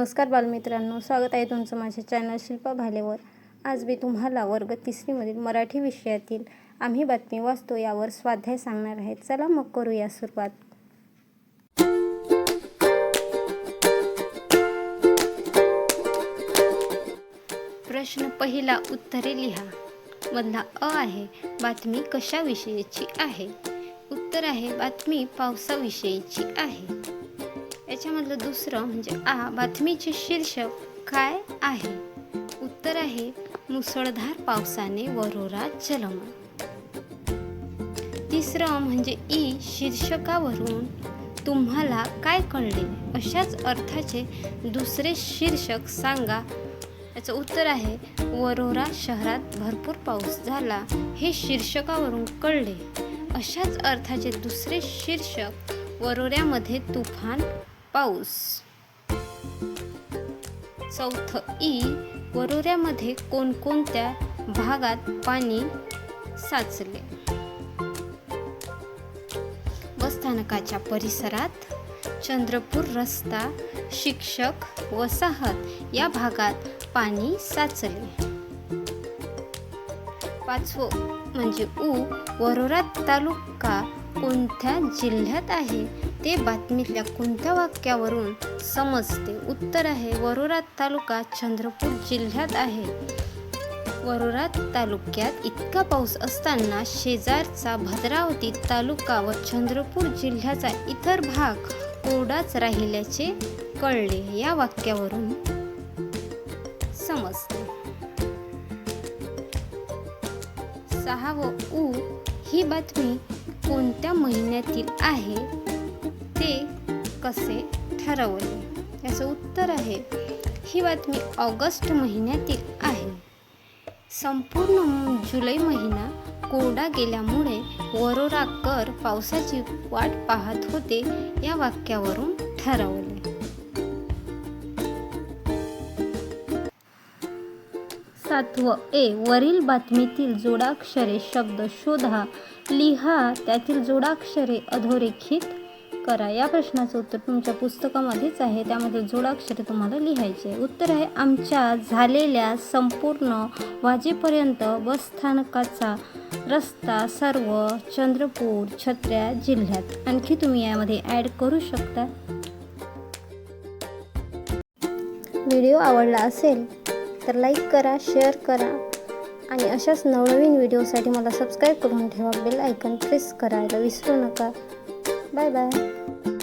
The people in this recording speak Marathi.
नमस्कार बालमित्रांनो स्वागत आहे तुमचं माझ्या चॅनल शिल्पा भालेवर. आज मी तुम्हाला वर्ग तिसरीमधील मराठी विषयातील आम्ही बातमी वाचतो यावर स्वाध्याय सांगणार आहे. चला मग करूया सुरुवात. प्रश्न पहिला उत्तरे लिहा. मधला अ आहे बातमी कशाविषयीची आहे? उत्तर आहे बातमी पावसाविषयीची आहे. याच्यामधलं दुसरं म्हणजे आ बातमीचे शीर्षक काय आहे? उत्तर आहे मुसळधार पावसाने वरोरा जलमला तिसरं म्हणजे ई शीर्षकावरून तुम्हाला काय कळले? अशाच अर्थाचे दुसरे शीर्षक सांगा. याचं उत्तर आहे वरोरा शहरात भरपूर पाऊस झाला हे शीर्षकावरून कळले. अशाच अर्थाचे दुसरे शीर्षक वरोऱ्यामध्ये तुफान पाऊस. चौथं ई वरोऱ्यामध्ये कोणकोणत्या भागात पाणी साचले? बसस्थानकाच्या परिसरात चंद्रपूर रस्ता शिक्षक वसाहत या भागात पाणी साचले. पाचवं म्हणजे उ वरोरा तालुका कोणत्या जिल्ह्यात आहे? ते बातमीतल्या कोणत्या वाक्यावरून समजते? उत्तर आहे वरोरा तालुका चंद्रपूर जिल्ह्यात आहे. वरोरा तालुक्यात इतका पाऊस असताना शेजारचा भद्रावती तालुका व चंद्रपूर जिल्ह्याचा इतर भाग कोरडाच राहिल्याचे कळले. या वाक्यावरून समजते. सहावं उ ही बातमी कोणत्या महिन्यातील आहे? ते कसे ठरवले? याचं उत्तर आहे ही बातमी ऑगस्ट महिन्यातील आहे. संपूर्ण जुलै महिना कोरडा गेल्यामुळे वरोराकर पावसाची वाट पाहत होते या वाक्यावरून ठरवले. सातवं ए वरील बातमीतील जोडाक्षरे शब्द शोधा. लिहा त्यातील जोडाक्षरे अधोरेखित करा. या प्रश्नाचं उत्तर तुमच्या पुस्तकामध्येच आहे. त्यामध्ये जोडाक्षरे तुम्हाला लिहायचे. उत्तर आहे आमच्या झालेल्या संपूर्ण वाजेपर्यंत बसस्थानकाचा रस्ता सर्व चंद्रपूर छत्र्या जिल्ह्यात. आणखी तुम्ही यामध्ये ॲड करू शकता. व्हिडिओ आवडला असेल तर लाईक करा शेअर करा आणि अशाच नवनवीन व्हिडिओसाठी मला सबस्क्राईब करून ठेवा. बेल आयकन प्रेस करायला विसरू नका. 拜拜。